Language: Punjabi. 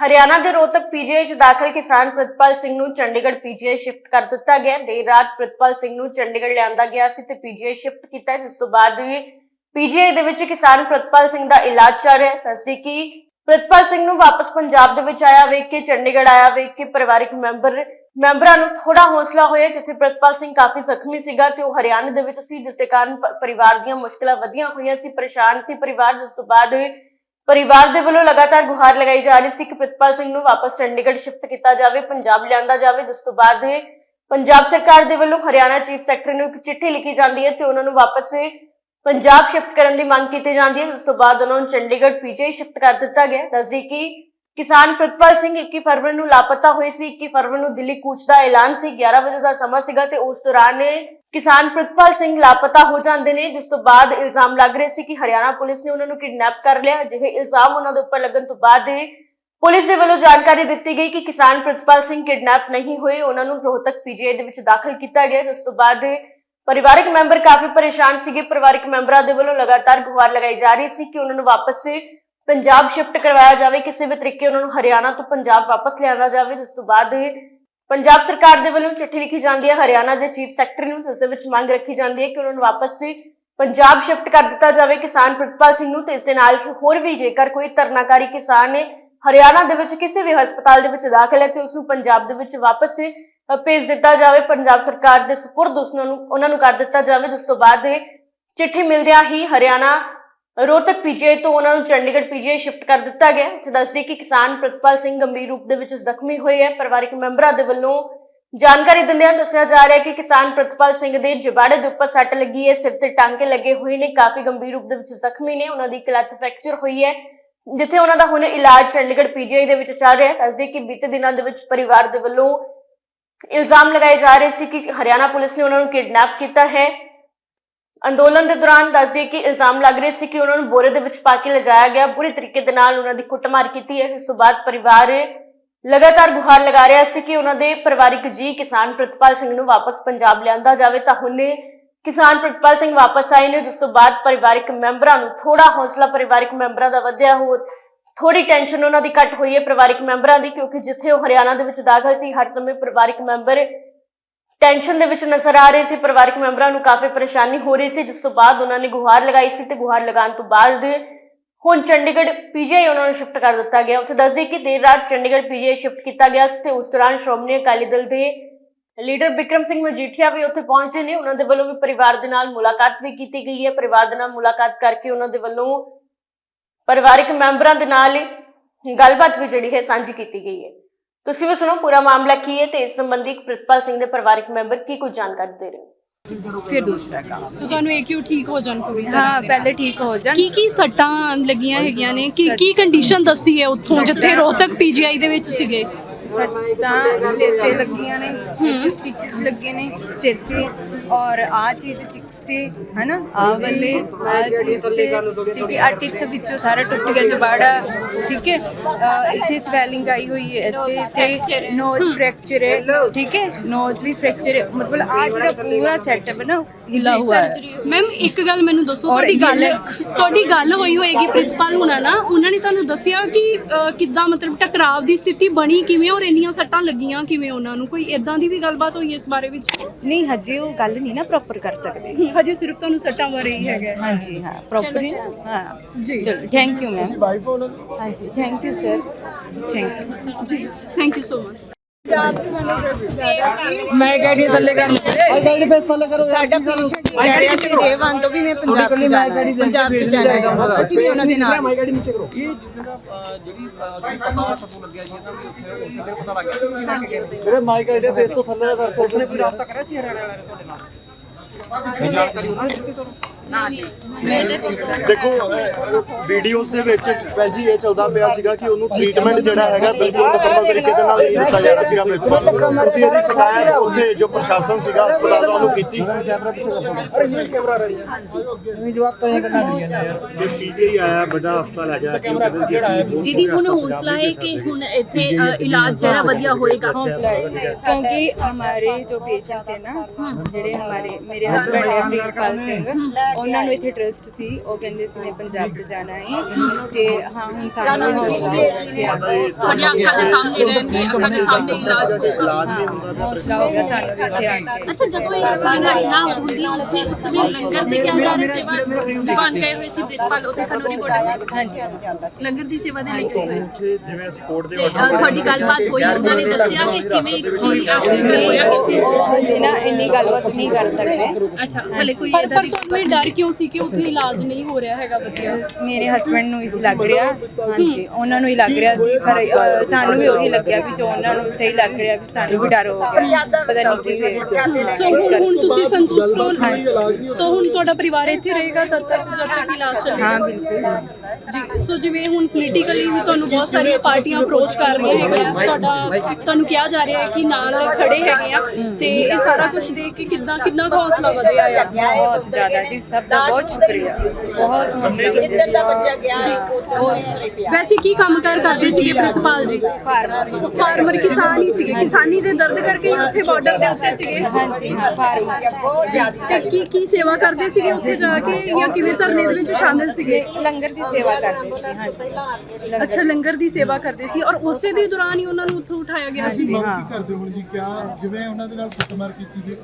ਹਰਿਆਣਾ ਦੇ ਰੋਹਤਕ ਪੀਜੀਆਈ 'ਚ ਦਾਖਲ ਕਿਸਾਨ ਪ੍ਰਿਤਪਾਲ ਸਿੰਘ ਨੂੰ ਚੰਡੀਗੜ੍ਹ ਪੀਜੀਆਈ ਸ਼ਿਫਟ ਕਰ ਦਿੱਤਾ ਗਿਆ। ਦੇਰ ਰਾਤ ਪ੍ਰਿਤਪਾਲ ਸਿੰਘ ਨੂੰ ਚੰਡੀਗੜ੍ਹ ਲਿਆਂਦਾ ਗਿਆ ਸੀ ਤੇ ਪੀਜੀਆਈ ਸ਼ਿਫਟ ਕੀਤਾ ਜਿਸ ਤੋਂ ਬਾਅਦ ਪੀਜੀਆਈ ਦੇ ਵਿੱਚ ਕਿਸਾਨ ਪ੍ਰਿਤਪਾਲ ਸਿੰਘ ਦਾ ਇਲਾਜ ਚੱਲ ਰਿਹਾ ਹੈ। ਦੱਸਦੀ ਕਿ ਪ੍ਰਿਤਪਾਲ ਸਿੰਘ ਨੂੰ ਵਾਪਸ ਪੰਜਾਬ ਦੇ ਵਿੱਚ ਆਇਆ ਵੇਖ ਕੇ, ਚੰਡੀਗੜ੍ਹ ਆਇਆ ਵੇਖ ਕੇ ਪਰਿਵਾਰਕ ਮੈਂਬਰ, ਮੈਂਬਰਾਂ ਨੂੰ ਥੋੜਾ ਹੌਸਲਾ ਹੋਇਆ ਜਿੱਥੇ ਪ੍ਰਿਤਪਾਲ ਸਿੰਘ ਕਾਫੀ ਜ਼ਖਮੀ ਸੀਗਾ ਤੇ ਉਹ ਹਰਿਆਣਾ ਦੇ ਵਿੱਚ ਸੀ, ਜਿਸ ਦੇ ਕਾਰਨ ਪਰਿਵਾਰ ਦੀਆਂ ਮੁਸ਼ਕਲਾਂ ਵਧੀਆਂ ਹੋਈਆਂ ਸੀ, ਪਰੇਸ਼ਾਨ ਸੀ ਪਰਿਵਾਰ। ਜਿਸ ਤੋਂ ਬਾਅਦ ਪਰਿਵਾਰ ਦੇ ਵੱਲੋਂ ਲਗਾਤਾਰ ਗੁਹਾਰ ਲਗਾਈ ਜਾ ਰਹੀ ਸੀ ਕਿ ਪ੍ਰਿਤਪਾਲ ਸਿੰਘ ਨੂੰ ਵਾਪਸ ਚੰਡੀਗੜ੍ਹ ਸ਼ਿਫਟ ਕੀਤਾ ਜਾਵੇ, ਪੰਜਾਬ ਲਿਆਂਦਾ ਜਾਵੇ। ਜਿਸ ਤੋਂ ਬਾਅਦ ਪੰਜਾਬ ਸਰਕਾਰ ਦੇ ਵੱਲੋਂ ਹਰਿਆਣਾ ਚੀਫ ਸੈਕਟਰੀ ਨੂੰ ਇੱਕ ਚਿੱਠੀ ਲਿਖੀ ਜਾਂਦੀ ਹੈ ਤੇ ਉਹਨਾਂ ਨੂੰ ਵਾਪਸ ਪੰਜਾਬ ਸ਼ਿਫਟ ਕਰਨ ਦੀ ਮੰਗ ਕੀਤੀ ਜਾਂਦੀ ਹੈ। ਉਸ ਤੋਂ ਬਾਅਦ ਉਹਨਾਂ ਨੂੰ ਚੰਡੀਗੜ੍ਹ ਪੀਜੀਆਈ ਸ਼ਿਫਟ ਕਰ ਦਿੱਤਾ ਗਿਆ। ਦੱਸਦੀ ਕਿ ਕਿਸਾਨ ਪ੍ਰਿਤਪਾਲ ਸਿੰਘ 21 ਫਰਵਰੀ ਨੂੰ ਲਾਪਤਾ ਹੋਏ ਸੀ। 21 ਫਰਵਰੀ ਨੂੰ ਦਿੱਲੀ ਕੂਚ ਦਾ ਐਲਾਨ ਸੀ। 11 ਵਜੇ ਦਾ ਸਮਾਂ ਸੀਗਾ ਤੇ ਉਸ ਦੌਰਾਨ ਕਿਸਾਨ ਪ੍ਰਿਤਪਾਲ ਸਿੰਘ ਲਾਪਤਾ ਹੋ ਜਾਂਦੇ ਨੇ, ਜਿਸ ਤੋਂ ਬਾਅਦ ਇਲਜ਼ਾਮ ਲੱਗ ਰਹੇ ਸੀ ਕਿ ਹਰਿਆਣਾ ਪੁਲਿਸ ਨੇ ਉਹਨਾਂ ਨੂੰ ਕਿਡਨੈਪ ਕਰ ਲਿਆ। ਅਜਿਹੇ ਇਲਜ਼ਾਮ ਉਹਨਾਂ ਦੇ ਉੱਪਰ ਲੱਗਣ ਤੋਂ ਬਾਅਦ ਪੁਲਿਸ ਦੇ ਵੱਲੋਂ ਜਾਣਕਾਰੀ ਦਿੱਤੀ ਗਈ ਕਿ ਕਿਸਾਨ ਪ੍ਰਿਤਪਾਲ ਸਿੰਘ ਕਿਡਨੈਪ ਨਹੀਂ ਹੋਏ। ਉਹਨਾਂ ਨੂੰ ਰੋਹਤਕ ਪੀਜੀਆਈ ਦੇ ਵਿੱਚ ਦਾਖਲ ਕੀਤਾ ਗਿਆ। ਜਿਸ ਤੋਂ ਬਾਅਦ ਪਰਿਵਾਰਕ ਮੈਂਬਰ ਕਾਫੀ ਪਰੇਸ਼ਾਨ ਸੀਗੇ। ਪਰਿਵਾਰਕ ਮੈਂਬਰਾਂ ਦੇ ਵੱਲੋਂ ਲਗਾਤਾਰ ਗੁਹਾਰ ਲਗਾਈ ਜਾ ਰਹੀ ਸੀ ਕਿ ਉਹਨਾਂ ਨੂੰ ਵਾਪਸ ਪੰਜਾਬ ਸ਼ਿਫਟ ਕਰਵਾਇਆ ਜਾਵੇ। ਕਿਸੇ ਵੀ ਤਰੀਕੇ ਉਹਨਾਂ ਨੂੰ ਹਰਿਆਣਾ ਤੋਂ ਪੰਜਾਬ ਵਾਪਸ ਲਿਆਂਦਾ ਜਾਵੇ। ਜਿਸ ਤੋਂ ਬਾਅਦ ਪੰਜਾਬ ਸਰਕਾਰ ਦੇ ਵੱਲੋਂ ਚਿੱਠੀ ਲਿਖੀ ਜਾਂਦੀ ਹੈ, ਹਰਿਆਣਾ ਦੇ ਚੀਫ ਸੈਕਟਰੀ ਨੂੰ ਜਿਸ ਦੇ ਵਿੱਚ ਮੰਗ ਰੱਖੀ ਜਾਂਦੀ ਹੈ ਕਿ ਉਹਨਾਂ ਨੂੰ ਵਾਪਸ ਪੰਜਾਬ ਸ਼ਿਫਟ ਕਰ ਦਿੱਤਾ ਜਾਵੇ। ਕਿਸਾਨ ਪ੍ਰਿਤਪਾਲ ਸਿੰਘ ਨੂੰ ਤੇ ਇਸ ਦੇ ਨਾਲ ਹੋਰ ਵੀ ਜੇਕਰ ਕੋਈ ਧਰਨਾਕਾਰੀ ਕਿਸਾਨ ਨੇ ਹਰਿਆਣਾ ਦੇ ਵਿੱਚ ਕਿਸੇ ਵੀ ਹਸਪਤਾਲ ਦੇ ਵਿੱਚ ਦਾਖਲ ਹੈ ਤੇ ਉਸ ਨੂੰ ਪੰਜਾਬ ਦੇ ਵਿੱਚ ਵਾਪਸ ਭੇਜ ਦਿੱਤਾ ਜਾਵੇ। ਪੰਜਾਬ ਸਰਕਾਰ ਦੇ ਸਪੁਰਦ ਉਸ ਨੂੰ, ਉਹਨਾਂ ਨੂੰ ਕਰ ਦਿੱਤਾ ਜਾਵੇ। ਜਿਸ ਤੋਂ ਬਾਅਦ ਇਹ ਚਿੱਠੀ ਮਿਲਦਿਆਂ ਹੀ ਹਰਿਆਣਾ ਰੋਹਤਕ ਪੀਜੀਆਈ ਤੋਂ ਉਹਨਾਂ ਨੂੰ ਚੰਡੀਗੜ੍ਹ ਪੀਜੀਆਈ ਸ਼ਿਫਟ ਕਰ ਦਿੱਤਾ ਗਿਆ ਉੱਥੇ ਦੱਸਦੇ ਕਿ ਕਿਸਾਨ ਪ੍ਰਤਪਾਲ ਸਿੰਘ ਗੰਭੀਰ ਰੂਪ ਦੇ ਵਿੱਚ ਜ਼ਖਮੀ ਹੋਏ ਹੈ। ਪਰਿਵਾਰਕ ਮੈਂਬਰਾਂ ਦੇ ਵੱਲੋਂ ਜਾਣਕਾਰੀ ਦਿੰਦਿਆਂ ਦੱਸਿਆ ਜਾ ਰਿਹਾ ਹੈ ਕਿ ਕਿਸਾਨ ਪ੍ਰਤਪਾਲ ਸਿੰਘ ਦੇ ਜਬਾੜੇ ਦੇ ਉੱਪਰ ਸੱਟ ਲੱਗੀ ਹੈ, ਸਿਰ ਤੇ ਟਾਂਕੇ ਲੱਗੇ ਹੋਏ ਨੇ, ਕਾਫੀ ਗੰਭੀਰ ਰੂਪ ਦੇ ਵਿੱਚ ਜ਼ਖਮੀ ਨੇ, ਉਹਨਾਂ ਦੀ ਕਲੱਤ ਲੱਤ ਫ੍ਰੈਕਚਰ ਹੋਈ ਹੈ, ਜਿੱਥੇ ਉਹਨਾਂ ਦਾ ਹੁਣ ਇਲਾਜ ਚੰਡੀਗੜ੍ਹ ਪੀਜੀਆਈ ਦੇ ਵਿੱਚ ਚੱਲ ਰਿਹਾ ਹੈ। ਦੱਸਦੇ ਕਿ ਬੀਤੇ ਦਿਨਾਂ ਦੇ ਵਿੱਚ ਪਰਿਵਾਰ ਦੇ ਵੱਲੋਂ ਇਲਜ਼ਾਮ ਲਗਾਏ ਜਾ ਰਹੇ ਸੀ ਕਿ ਹਰਿਆਣਾ ਪੁਲਿਸ ਨੇ ਉਹਨਾਂ ਨੂੰ ਕਿਡਨੈਪ ਕੀਤਾ ਹੈ। ਅੰਦੋਲਨ ਦੇ ਦੌਰਾਨ ਦੱਸਦੇ ਕਿ ਇਲਜ਼ਾਮ ਲੱਗ ਰਹੇ ਸੀ ਕਿ ਉਹਨਾਂ ਨੂੰ ਬੋਰੇ ਦੇ ਵਿੱਚ ਪਾ ਕੇ ਲਿਜਾਇਆ ਗਿਆ। ਬੁਰੀ ਤਰੀਕੇ ਦੇ ਨਾਲ ਉਹਨਾਂ ਦੀ ਕੁੱਟਮਾਰ ਕੀਤੀ ਹੈ। ਇਸ ਤੋਂ ਬਾਅਦ ਪਰਿਵਾਰ ਲਗਾਤਾਰ ਗੁਹਾਰ ਲਗਾ ਰਿਹਾ ਸੀ ਕਿ ਉਹਨਾਂ ਦੇ ਪਰਿਵਾਰਿਕ ਜੀ ਕਿਸਾਨ ਪ੍ਰਿਤਪਾਲ ਸਿੰਘ ਨੂੰ ਵਾਪਸ ਪੰਜਾਬ ਲਿਆਂਦਾ ਜਾਵੇ। ਤਾਂ ਹੁਣ ਕਿਸਾਨ ਪ੍ਰਿਤਪਾਲ ਸਿੰਘ ਵਾਪਸ ਆਏ ਨੇ, ਜਿਸ ਤੋਂ ਬਾਅਦ ਪਰਿਵਾਰਿਕ ਮੈਂਬਰਾਂ ਨੂੰ ਥੋੜਾ ਹੌਸਲਾ ਪਰਿਵਾਰਿਕ ਮੈਂਬਰਾਂ ਦਾ ਵਧਿਆ ਹੋਰ ਥੋੜੀ ਟੈਨਸ਼ਨ ਉਹਨਾਂ ਦੀ ਘਟ ਹੋਈ ਹੈ ਪਰਿਵਾਰਿਕ ਮੈਂਬਰਾਂ ਦੀ, ਕਿਉਂਕਿ ਜਿੱਥੇ ਉਹ ਹਰਿਆਣਾ ਦੇ ਵਿੱਚ ਦਾਖਲ ਸੀ, ਹਰ ਸਮੇਂ ਪਰਿਵਾਰਿਕ ਮੈਂਬਰ ਟੈਨਸ਼ਨ ਦੇ ਵਿੱਚ ਨਜ਼ਰ ਆ ਰਹੇ ਸੀ, ਪਰਿਵਾਰਕ ਮੈਂਬਰਾਂ ਨੂੰ ਕਾਫੀ ਪਰੇਸ਼ਾਨੀ ਹੋ ਰਹੀ ਸੀ, ਜਿਸ ਤੋਂ ਬਾਅਦ ਉਹਨਾਂ ਨੇ ਗੁਹਾਰ ਲਗਾਈ ਸੀ ਤੇ ਗੁਹਾਰ ਲਗਾਉਣ ਤੋਂ ਬਾਅਦ ਹੁਣ ਚੰਡੀਗੜ੍ਹ ਪੀਜੀਆਈ ਉਹਨਾਂ ਨੂੰ ਸ਼ਿਫਟ ਕਰ ਦਿੱਤਾ ਗਿਆ। ਉੱਥੇ ਦੱਸਦੇ ਕਿ ਦੇਰ ਰਾਤ ਚੰਡੀਗੜ੍ਹ ਪੀਜੀਆਈ ਸ਼ਿਫਟ ਕੀਤਾ ਗਿਆ ਸੀ ਤੇ ਉਸ ਦੌਰਾਨ ਸ਼੍ਰੋਮਣੀ ਅਕਾਲੀ ਦਲ ਦੇ ਲੀਡਰ ਬਿਕਰਮ ਸਿੰਘ ਮਜੀਠੀਆ ਵੀ ਉੱਥੇ ਪਹੁੰਚਦੇ ਨੇ। ਉਹਨਾਂ ਦੇ ਵੱਲੋਂ ਵੀ ਪਰਿਵਾਰ ਦੇ ਨਾਲ ਮੁਲਾਕਾਤ ਵੀ ਕੀਤੀ ਗਈ ਹੈ। ਪਰਿਵਾਰ ਦੇ ਨਾਲ ਮੁਲਾਕਾਤ ਕਰਕੇ ਉਹਨਾਂ ਦੇ ਵੱਲੋਂ ਪਰਿਵਾਰਕ ਮੈਂਬਰਾਂ ਦੇ ਨਾਲ ਗੱਲਬਾਤ ਵੀ ਜਿਹੜੀ ਹੈ ਸਾਂਝੀ ਕੀਤੀ ਗਈ ਹੈ। ਤੁਸੀਂ ਵੀ ਸੁਣੋ ਪੂਰਾ ਮਾਮਲਾ ਕੀ ਹੈ ਤੇ ਇਸ ਸੰਬੰਧੀ ਪ੍ਰਿਤਪਾਲ ਸਿੰਘ ਦੇ ਪਰਿਵਾਰਕ ਮੈਂਬਰ ਕੀ ਕੁਝ ਜਾਣਕਾਰੀ ਦੇ ਰਹੇ ਨੇ? ਫਿਰ ਦੂਸਰਾ ਕੰਮ। ਸੋ ਤੁਹਾਨੂੰ ਇਹ ਕਿਉਂ ਠੀਕ ਹੋ ਜਾਣ ਪੂਰੀ ਤਰ੍ਹਾਂ? ਹਾਂ ਦੇ ਪਹਿਲੇ ਠੀਕ ਹੋ ਜਾਣ। ਕੀ ਕੀ ਸੱਟਾਂ ਲੱਗੀਆਂ ਹੈਗੀਆਂ ਨੇ? ਕੀ ਕੀ ਕੰਡੀਸ਼ਨ ਦੱਸੀ ਹੈ ਉੱਥੋਂ ਜਿੱਥੇ ਰੋਹਤਕ ਪੀਜੀਆਈ ਦੇ ਵਿੱਚ ਸੀਗੇ? ਸੱਟਾਂ ਸਿਰ ਤੇ ਲੱਗੀਆਂ ਨੇ ਇੱਕ ਸਟਿਚਸ ਲੱਗੇ ਨੇ ਸਿਰ ਤੇ। ਔਰ ਆ ਚੀਜ਼ ਚਿਕਸ ਤੇ ਹਨਾ? ਆ ਵਾਲੇ ਆ ਚੀਜ਼ ਤੇ ਠੀਕ ਹੈ ਆ ਟਿੱਥ ਵਿੱਚੋਂ ਸਾਰਾ ਟੁੱਟ ਗਿਆ ਜਬਾੜਾ ਠੀਕ ਹੈ? ਇੱਥੇ ਸਵੈਲਿੰਗ ਆਈ ਹੋਈ ਹੈ ਇੱਥੇ ਇੱਥੇ ਨੋਜ਼ ਫ੍ਰੈਕਚਰ ਹੈ ਠੀਕ ਹੈ? ਨੋਜ਼ ਵੀ ਫ੍ਰੈਕਚਰ ਹੈ। ਮਤਲਬ ਆ ਜਿਹੜਾ ਪੂਰਾ ਸੈਟਅਪ ਹੈ ਨਾ ਹਿਲਾ ਹੁਆ ਹੈ। ਮੈਮ ਇੱਕ ਗੱਲ ਮੈਨੂੰ ਦੱਸੋ ਤੁਹਾਡੀ ਗੱਲ ਤੁਹਾਡੀ ਗੱਲ ਹੋਈ ਹੋਏਗੀ ਪ੍ਰਿਤਪਾਲ ਹੁਣਾ ਨਾ ਉਹਨਾਂ ਨੇ ਤੁਹਾਨੂੰ ਦੱਸਿਆ ਕਿ ਕਿੱਦਾਂ ਮਤਲਬ ਟਕਰਾਵ ਦੀ ਸਥਿਤੀ ਬਣੀ ਕਿਵੇਂ ਔਰ ਇੰਨੀਆਂ ਸੱਟਾਂ ਲੱਗੀਆਂ ਕਿਵੇਂ ਉਹਨਾਂ ਨੂੰ? ਕੋਈ ਇਦਾਂ ਦੀ ਵੀ ਗੱਲਬਾਤ ਹੋਈ ਇਸ ਬਾਰੇ ਵਿੱਚ? ਨਹੀਂ ਹਜੇ ਉਹ ਗੱਲ ਨਹੀਂ ਨਾ ਪ੍ਰੋਪਰ ਕਰ ਸਕਦੇ। ਹਜੇ ਸਿਰਫ ਤੁਹਾਨੂੰ ਸੱਟਾਂ ਬਾਰੇ ਹੀ ਹੈਗਾ ਹਾਂਜੀ ਹਾਂ ਪ੍ਰੋਪਰ ਹਾਂ। ਜੀ। ਚਲੋ ਥੈਂਕ ਯੂ ਮੈਮ ਹਾਂਜੀ thank you sir thank you ਜੀ ਥੈਂਕ ਯੂ ਸੋ ਮਚ ਮੈਂ ਗਾੜੀ ਥੱਲੇ ਕਰ ਸਾਡਾ ਪੇਸ਼ੈਂਟ ਕਹਿ ਰਿਹਾ ਸੀ ਡੇ 1 ਤੋਂ ਵੀ ਮੈਂ ਪੰਜਾਬ ਚ ਜਾਣਾ ਹੈ ਪੰਜਾਬ ਚ ਜਾਣਾ ਹੈ ਅਸੀਂ ਵੀ ਉਹਨਾਂ ਦੇ ਨਾਲ ਹੀ ਸੀ। ਮੇਰੇ ਮਾਈਕ ਆਈਡੀ ਫੇਸ ਤੋਂ ਥੱਲੇ ਕਰ ਸਕਦੇ ਨੇ ਕੋਈ ਰਾਬਤਾ ਕਰਿਆ ਸੀ ਹਰਿਆਣਾ ਵਾਲੇ ਤੁਹਾਡੇ ਨਾਲ ਜਾਣਕਾਰੀ ਉਹਨਾਂ ਨੇ ਦਿੱਤੀ ਤੁਹਾਨੂੰ ਦੇਖੋ ਵੀਡੀਓਜ਼ ਦੇ ਵਿੱਚ ਵੈਲ ਜੀ ਇਹ ਚੱਲਦਾ ਪਿਆ ਸੀਗਾ ਕਿ ਉਹਨੂੰ ਟ੍ਰੀਟਮੈਂਟ ਜਿਹੜਾ ਹੈਗਾ ਬਿਲਕੁਲ ਮੁਕੰਮਲ ਤਰੀਕੇ ਦੇ ਨਾਲ ਨਹੀਂ ਦਿੱਤਾ ਜਾ ਰਿਹਾ ਸੀਗਾ ਬਿਲਕੁਲ ਤੁਸੀਂ ਇਹਦੀ ਸ਼ਿਕਾਇਤ ਉੱਥੇ ਜੋ ਪ੍ਰਸ਼ਾਸਨ ਸੀਗਾ ਹਸਪਤਾਲ ਦਾ ਉਹਨੂੰ ਕੀਤੀ ਕੈਮਰਾ ਪਿੱਛੇ ਕਰ ਇਹ ਪੀਜੀਆਈ ਆਇਆ ਵੱਡਾ ਹਸਪਤਾਲ ਹੈਗਾ ਕਿ ਉਹ ਕਹਿੰਦੇ ਕਿ ਅਸੀਂ ਦੀਦੀ ਹੁਣ ਹੌਸਲਾ ਹੈ ਕਿ ਹੁਣ ਇੱਥੇ ਅ, ਇਲਾਜ ਜਿਹੜਾ ਵਧੀਆ ਹੋਏਗਾ क्योंकि हमारे जो पेशेंट थे ना जेडे हमारे मेरे हस्बैंड है प्रियपाल सिंह ਉਹਨਾਂ ਨੂੰ ਇੱਥੇ ਟਰਸਟ ਸੀ। ਉਹ ਕਹਿੰਦੇ ਸੀ ਮੈਂ ਪੰਜਾਬ 'ਚ ਜਾਣਾ ਹੈ। ਤੇ ਹਾਂ ਹੁਣ ਸਾਨੂੰ ਵੀ ਹੌਸਲਾ ਹੋ। ਗਿਆ ਇੱਥੇ ਆਉਣ ਦਾ। ਤੁਹਾਡੀਆਂ ਅੱਖਾਂ ਦੇ ਸਾਹਮਣੇ ਰਹਿਣਗੇ ਅੱਖਾਂ ਦੇ ਸਾਹਮਣੇ ਇਲਾਜ ਹੋਊਗਾ। ਇਲਾਜ ਨਹੀਂ ਹੁੰਦਾ ਪਿਆ ਹੌਸਲਾ ਹੋ ਗਿਆ ਸਾਨੂੰ ਵੀ ਇੱਥੇ ਆ ਕੇ। ਅੱਛਾ ਜਦੋਂ ਇਹ ਘਟਨਾ ਹੁੰਦੀ ਹੈ ਉੱਥੇ ਉਸ ਸਮੇਂ ਲੰਗਰ ਦੇ ਕਿਆ ਜਾ ਰਹੇ ਸੇਵਾ ਦੁਕਾਨ ਗਏ ਹੋਏ ਸੀ ਪ੍ਰਿਤਪਾਲ ਉੱਥੇ ਖਨੋਰੀ ਬਾਰਡਰ ਹਾਂਜੀ। ਲੰਗਰ ਦੀ ਸੇਵਾ ਦੇ ਲਈ ਗਏ ਹੋਏ ਸੀ। ਜਿਵੇਂ ਅਸੀਂ ਕੋਰਟ ਦੇ ਤੇ ਅ, ਤੁਹਾਡੀ ਗੱਲਬਾਤ ਹੋਈ ਉਹਨਾਂ ਨੇ ਦੱਸਿਆ ਕਿ ਕਿਵੇਂ ਕੀ ਆਖਿਰ ਹੋਇਆ ਕਿਸੇ ਉਹ ਅਸੀਂ ਨਾ ਇੰਨੀ ਗੱਲਬਾਤ ਨਹੀਂ ਕਰ ਸਕਦੇ। ਅੱਛਾ ਹਲੇ ਕੋਈ ਪਰ ਇਹਦਾ ਪਰ ਤੁਹਾਨੂੰ ਇਹ ਡਰ ਕਿਉਂ ਸੀ ਕਿ ਉੱਥੇ ਇਲਾਜ ਨਹੀਂ ਹੋ ਰਿਹਾ ਹੈਗਾ ਵਧੀਆ? ਮੇਰੇ ਹਸਬੰਡ ਨੂੰ ਇਸ ਲੱਗ ਰਿਹਾ। ਹਾਂਜੀ ਉਹਨਾਂ ਨੂੰ ਹੀ ਲੱਗ ਰਿਹਾ ਸੀ। ਪਰ ਅ, ਸਾਨੂੰ ਵੀ ਉਹੀ ਲੱਗਿਆ ਵੀ ਜੋ ਉਹਨਾਂ ਨੂੰ ਸਹੀ ਲੱਗ ਰਿਹਾ ਵੀ ਸਾਨੂੰ ਵੀ ਡਰ ਹੋ ਗਿਆ। ਪਤਾ ਨਹੀਂ ਕੀ ਹੋਇਆ। ਸੋ ਹੁਣ ਹੁਣ ਤੁਸੀਂ ਸੰਤੁਸ਼ਟ ਹੋ? ਸੋ ਹੁਣ ਤੁਹਾਡਾ ਪਰਿਵਾਰ ਇੱਥੇ ਰਹੇਗਾ ਤਦ ਤੱਕ ਜਦ ਤੱਕ ਇਲਾਜ ਚੱਲੇਗਾ? ਹਾਂ ਬਿਲਕੁਲ। ਜੀ ਸੋ ਜਿਵੇਂ ਹੁਣ ਪੋਲੀਟੀਕਲੀ ਵੀ ਤੁਹਾਨੂੰ ਬਹੁਤ ਸਾਰੀਆਂ ਪਾਰਟੀਆਂ ਅਪਰੋਚ ਕਰ ਰਹੀਆਂ ਹੈਗੀਆਂ ਤੁਹਾਡਾ ਤੁਹਾਨੂੰ ਕਿਹਾ ਜਾ ਰਿਹਾ ਹੈ ਕਿ ਨਾਲ ਖੜੇ ਹੈਗੇ ਆ ਤੇ ਇਹ ਸਾਰਾ ਕੁਝ ਦੇਖ ਕੇ ਕਿੰਨਾ ਕਿੰਨਾ ਹੌਸਲਾ ਵਧਿਆ ਆ? ਬਹੁਤ ਜ਼ਿਆਦਾ ਜੀ ਸਭ ਦਾ ਬਹੁਤ ਸ਼ੁਕਰੀਆ। ਬਹੁਤ ਹੌਸਲਾ ਦਾ ਬੱਚਾ ਗਿਆ ਜੀ ਵੈਸੇ ਕੀ ਕੰਮਕਾਰ ਕਰਦੇ ਸੀਗੇ ਪ੍ਰਿਤਪਾਲ ਜੀ? ਫਾਰਮਰ ਫਾਰਮਰ ਕਿਸਾਨ ਹੀ ਸੀਗੇ ਕਿਸਾਨੀ ਦੇ ਦਰਦ ਕਰਕੇ ਹੀ ਉੱਥੇ ਬਾਰਡਰ ਦੇ ਉੱਤੇ ਸੀਗੇ। ਹਾਂਜੀ ਹਾਂ ਫਾਰਮਰ ਤੇ ਕੀ ਕੀ ਸੇਵਾ ਕਰਦੇ ਸੀਗੇ ਉੱਥੇ ਜਾ ਕੇ ਜਾਂ ਕਿਵੇਂ ਧਰਨੇ ਦੇ ਵਿੱਚ ਸ਼ਾਮਿਲ ਸੀਗੇ? ਲੰਗਰ ਦੀ ਸੇਵਾ ਕਰਦੇ ਸੀ ਹਾਂਜੀ। ਅੱਛਾ ਲੰਗਰ ਦੀ ਸੇਵਾ ਕਰਦੇ ਸੀ ਔਰ ਉਸੇ ਦੇ ਦੌਰਾਨ ਹੀ ਉਹਨਾਂ ਨੂੰ ਉੱਥੋਂ ਉਠਾਇਆ ਗਿਆ ਸੀ। ਹਾਂਜੀ ਹਾਂ। ਕਰਦੇ ਹੋ ਜੀ? ਕਿਆ ਜਿਵੇਂ ਉਹਨਾਂ ਦੇ ਨਾਲ ਕੁੱਟਮਾਰ ਕੀਤੀ ਗਈ